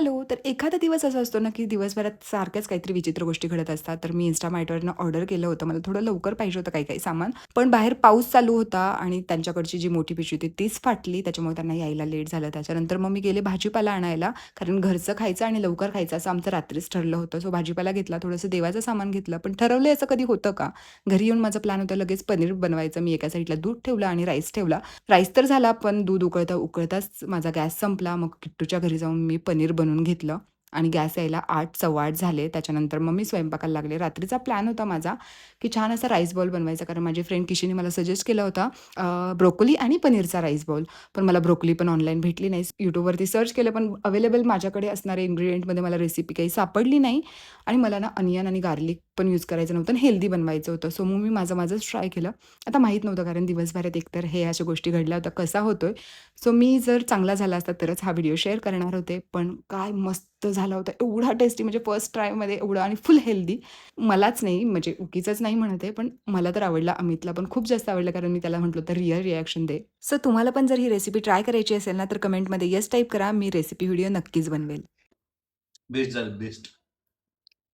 Hello. तर एखादा दिवस असा असतो ना, की दिवसभरात सारख्याच काहीतरी विचित्र गोष्टी घडत असतात. तर मी Instamart ऑर्डर केलं होतं. मला थोडं लवकर पाहिजे होतं काही-काही सामान. पण बाहेर पाऊस चालू होता आणि त्यांच्याकडची जी मोठी पिशवी होती तीच फाटली. त्याच्यामुळे त्यांना यायला लेट झालं. त्याच्यानंतर मग मी गेले भाजीपाला आणायला. कारण घरचं खायचं आणि लवकर खायचं असं आमचं रात्रीच ठरलं होतं. सो भाजीपाला घेतला, थोडंसं देवाचं सामान घेतलं. पण ठरवलं असं कधी होतं का? घरी येऊन माझा प्लॅन होता लगेच पनीर बनवायचं. मी एका साईडला दूध ठेवलं आणि राईस ठेवला. राईस तर झाला, पण दूध उकळता उकळताच माझा गॅस संपला. मग किट्टूच्या घरी जाऊन मी पनीर बनवून घेतलं आणि गॅस यायला आठ सव्वा आठ झाले. त्याच्यानंतर मग मी स्वयंपाकाला लागले. रात्रीचा प्लॅन होता माझा, की छान असा राईस बॉल बनवायचा. कारण माझी फ्रेंड किशीने मला सजेस्ट केला होता ब्रोकोली आणि पनीरचा राईस बॉल पण मला ब्रोकोली पण ऑनलाईन भेटली नाही. यूट्यूबवरती सर्च केलं, पण अवेलेबल माझ्याकडे असणारे इन्ग्रेडियंटमध्ये मला रेसिपी काही सापडली नाही आणि मला ना अनियन आणि गार्लिक पण यूज करायचं नव्हतं आणि हेल्दी बनवायचं होतं. सो मग मी माझं माझंच ट्राय केलं. आता माहीत नव्हतं कारण दिवसभरात एकतर हे अशा गोष्टी घडल्या होत्या, कसा होतोय. सो मी जर चांगला झाला असता तरच हा व्हिडिओ शेअर करणार होते. पण काय मस्त झाला होता. एवढा टेस्टी म्हणजे फर्स्ट ट्रायमध्ये एवढं आणि फुल हेल्दी. मलाच नाही म्हणजे उगीचच नाही म्हणत आहे, पण मला तर आवडला. अमितला पण खूप जास्त आवडलं कारण मी त्याला म्हटलं तर रिअल रिॲक्शन दे. सो तुम्हाला पण जर ही रेसिपी ट्राय करायची असेल ना, तर कमेंटमध्ये येस टाईप करा. मी रेसिपी व्हिडिओ नक्कीच बनवेल. बेस्ट झालं बेस्ट.